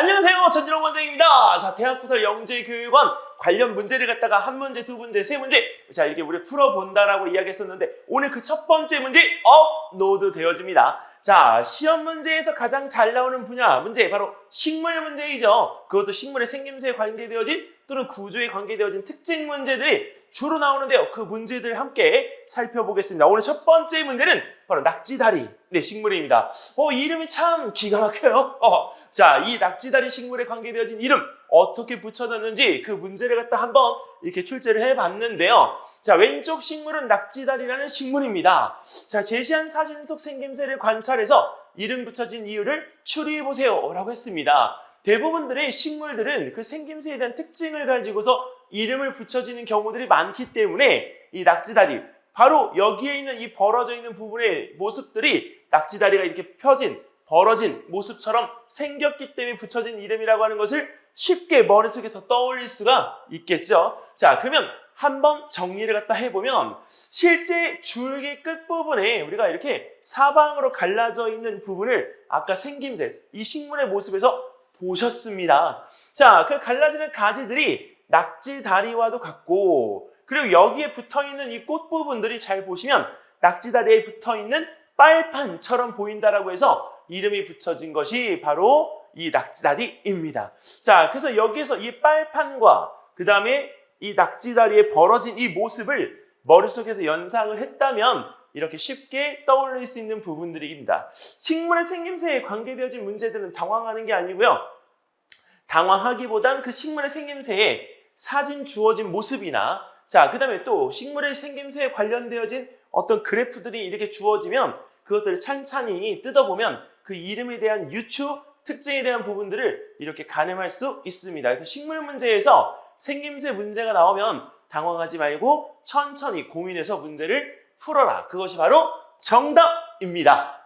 안녕하세요. 전진홍 원장입니다. 자, 대학부설 영재교육원 관련 문제를 갖다가 한 문제, 두 문제, 세 문제 자, 이렇게 우리 풀어본다라고 이야기했었는데 오늘 그 첫 번째 문제 업로드 되어집니다. 자, 시험 문제에서 가장 잘 나오는 분야 문제 바로 식물 문제이죠. 그것도 식물의 생김새에 관계되어진 또는 구조에 관계되어진 특징 문제들이 주로 나오는데요. 그 문제들 함께 살펴보겠습니다. 오늘 첫 번째 문제는 바로 낙지다리 네, 식물입니다. 어, 이름이 참 기가 막혀요. 어, 자, 이 낙지다리 식물에 관계되어진 이름 어떻게 붙여졌는지 그 문제를 갖다 한번 이렇게 출제를 해봤는데요. 자, 왼쪽 식물은 낙지다리라는 식물입니다. 자, 제시한 사진 속 생김새를 관찰해서 이름 붙여진 이유를 추리해보세요. 라고 했습니다. 대부분들의 식물들은 그 생김새에 대한 특징을 가지고서 이름을 붙여지는 경우들이 많기 때문에 이 낙지다리, 바로 여기에 있는 이 벌어져 있는 부분의 모습들이 낙지다리가 이렇게 펴진, 벌어진 모습처럼 생겼기 때문에 붙여진 이름이라고 하는 것을 쉽게 머릿속에서 떠올릴 수가 있겠죠. 자, 그러면 한번 정리를 갖다 해보면 실제 줄기 끝부분에 우리가 이렇게 사방으로 갈라져 있는 부분을 아까 생김새, 이 식물의 모습에서 보셨습니다. 자, 그 갈라지는 가지들이 낙지 다리와도 같고, 그리고 여기에 붙어 있는 이 꽃 부분들이 잘 보시면 낙지 다리에 붙어 있는 빨판처럼 보인다라고 해서 이름이 붙여진 것이 바로 이 낙지다리입니다. 자, 그래서 여기에서 이 빨판과 그 다음에 이 낙지다리에 벌어진 이 모습을 머릿속에서 연상을 했다면 이렇게 쉽게 떠올릴 수 있는 부분들입니다. 식물의 생김새에 관계되어진 문제들은 당황하는 게 아니고요. 당황하기보단 그 식물의 생김새에 사진 주어진 모습이나 자, 그 다음에 또 식물의 생김새에 관련되어진 어떤 그래프들이 이렇게 주어지면 그것들을 찬찬히 뜯어보면 그 이름에 대한 유추, 특징에 대한 부분들을 이렇게 가늠할 수 있습니다. 그래서 식물 문제에서 생김새 문제가 나오면 당황하지 말고 천천히 고민해서 문제를 풀어라. 그것이 바로 정답입니다.